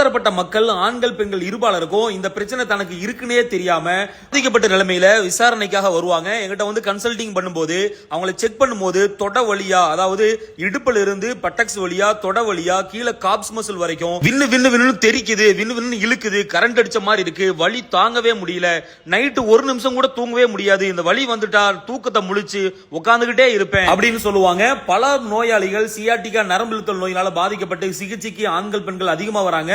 பலதரப்பட்ட மக்கள் ஆண்கள் பெண்கள் இருபாலருக்கும் இந்த பிரச்சனை தனக்கு இருக்குன்னே தெரியாம பாதிக்கப்பட்ட நிலைமையில விசாரணைக்காக வருவாங்க. எங்கிட்ட வந்து கன்சல்டிங் பண்ணும்போது அவங்கள செக் பண்ணும்போது தொட வழியா அதாவது இடுப்புல இருந்து பட்டக்ஸ் வழியா தொட வழியா கீழே காப்ஸ் மசில் வரைக்கும் விண்ணு விண்ணு விண்ணு தெரிக்குது விண்ணு விண்ணு இழுக்குது கரண்ட் அடிச்ச மாதிரி இருக்கு வலி தாங்கவே முடியல. நைட்டு ஒரு நிமிஷம் கூட தூங்கவே முடியாது. இந்த வலி வந்துட்டா தூக்கத்தை முழிச்சு உட்காந்துக்கிட்டே இருப்பேன் அப்படின்னு சொல்லுவாங்க. பல நோயாளிகள் சியாட்டிகா நரம்பிழுத்தல் நோயினால பாதிக்கப்பட்டு சிகிச்சைக்கு ஆண்கள் பெண்கள் அதிகமா வராங்க.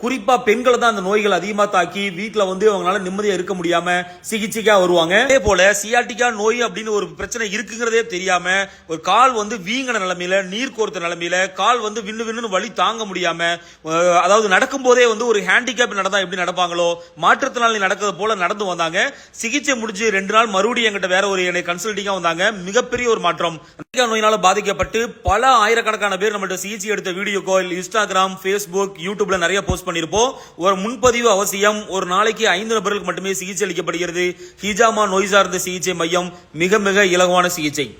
குறிப்பா பெண்களை தான் அந்த நோய்கள் அதிகமா தாக்கி வீட்டில் வந்து அவங்களால நிம்மதியா இருக்க முடியாம சிகிச்சைக்கா வருவாங்க. அதே போல சியாட்டிக்கா நோய் அப்படின்னு ஒரு பிரச்சனை இருக்குங்கிறதே தெரியாம ஒரு கால் வந்து வீங்கின நிலைமையில நீர் கோர்த்த நிலைமையில கால் வந்து விண்ணு விண்ணுன்னு வலி தாங்க முடியாம அதாவது நடக்கும் போதே வந்து ஒரு ஹேண்டிகேப் நடந்தா எப்படி நடப்பாங்களோ மாற்றுத்திறனாளி நடக்கிறது போல நடந்து வந்தாங்க. சிகிச்சை முடிஞ்சு ரெண்டு நாள் மறுபடியும் எங்கிட்ட வேற ஒரு என்னை கன்சல்டிங்கா வந்தாங்க. மிகப்பெரிய ஒரு மாற்றம். சியாட்டிகா நோயினால பாதிக்கப்பட்டு பல ஆயிரக்கணக்கான பேர் நம்மள்ட்ட சிகிச்சை எடுத்த வீடியோ கால் இன்ஸ்டாகிராம் ஃபேஸ்புக் யூடியூப்ல நிறைய போஸ்ட் பண்ணிருப்போம். ஒரு முன்பதிவு அவசியம். ஒரு நாளைக்கு ஐந்து நபர்களுக்கு மட்டுமே சிகிச்சை அளிக்கப்படுகிறது. ஹிஜாமா நோய் சார்ந்த சிகிச்சை மையம் மிக மிக இலகுவான சிகிச்சை.